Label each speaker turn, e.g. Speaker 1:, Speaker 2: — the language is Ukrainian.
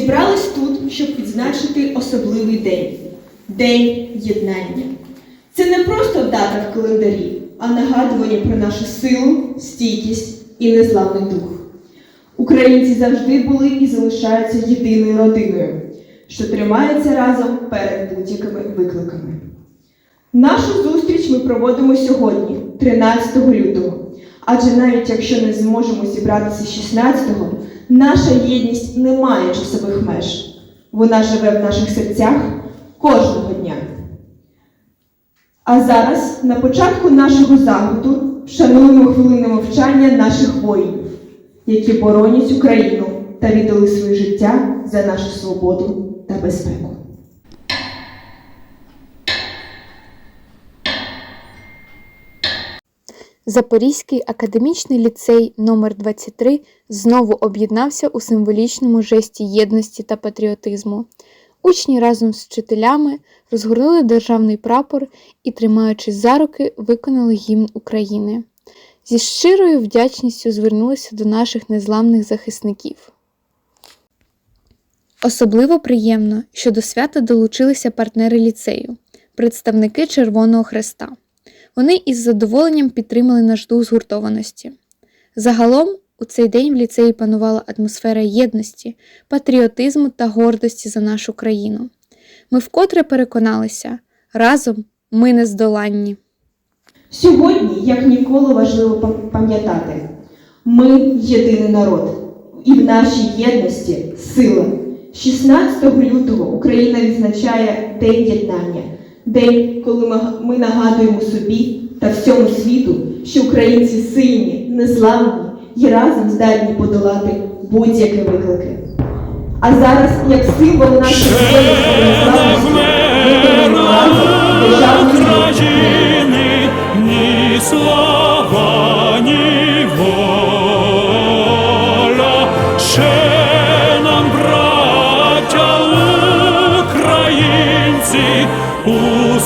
Speaker 1: зібрались тут, щоб відзначити особливий день День єднання. Це не просто дата в календарі, а нагадування про нашу силу, стійкість і незламний дух. Українці завжди були і залишаються єдиною родиною, що тримається разом перед будь-якими викликами. Нашу зустріч ми проводимо сьогодні, 13 лютого. Адже навіть якщо не зможемо зібратися 16-го, наша єдність не має часових меж. Вона живе в наших серцях кожного дня. А зараз, на початку нашого заходу, вшануємо хвилину мовчання наших воїнів, які боронять Україну та віддали своє життя за нашу свободу та безпеку.
Speaker 2: Запорізький академічний ліцей номер 23 знову об'єднався у символічному жесті єдності та патріотизму. Учні разом з вчителями розгорнули державний прапор і, тримаючись за руки, виконали гімн України. Зі щирою вдячністю звернулися до наших незламних захисників. Особливо приємно, що до свята долучилися партнери ліцею, представники Червоного Хреста. Вони із задоволенням підтримали наш дух згуртованості. Загалом, у цей день в ліцеї панувала атмосфера єдності, патріотизму та гордості за нашу країну. Ми вкотре переконалися, разом ми нездоланні.
Speaker 1: Сьогодні, як ніколи, важливо пам- пам'ятати, ми єдиний народ, і в нашій єдності сила. 16 лютого Україна відзначає День єднання, день, коли ми, нагадуємо собі та всьому світу, що українці сильні, незламні і разом здатні подолати будь-які виклики. А зараз, як символ нашої єдності та незламності, виконуємо
Speaker 3: ні слава, ні воля.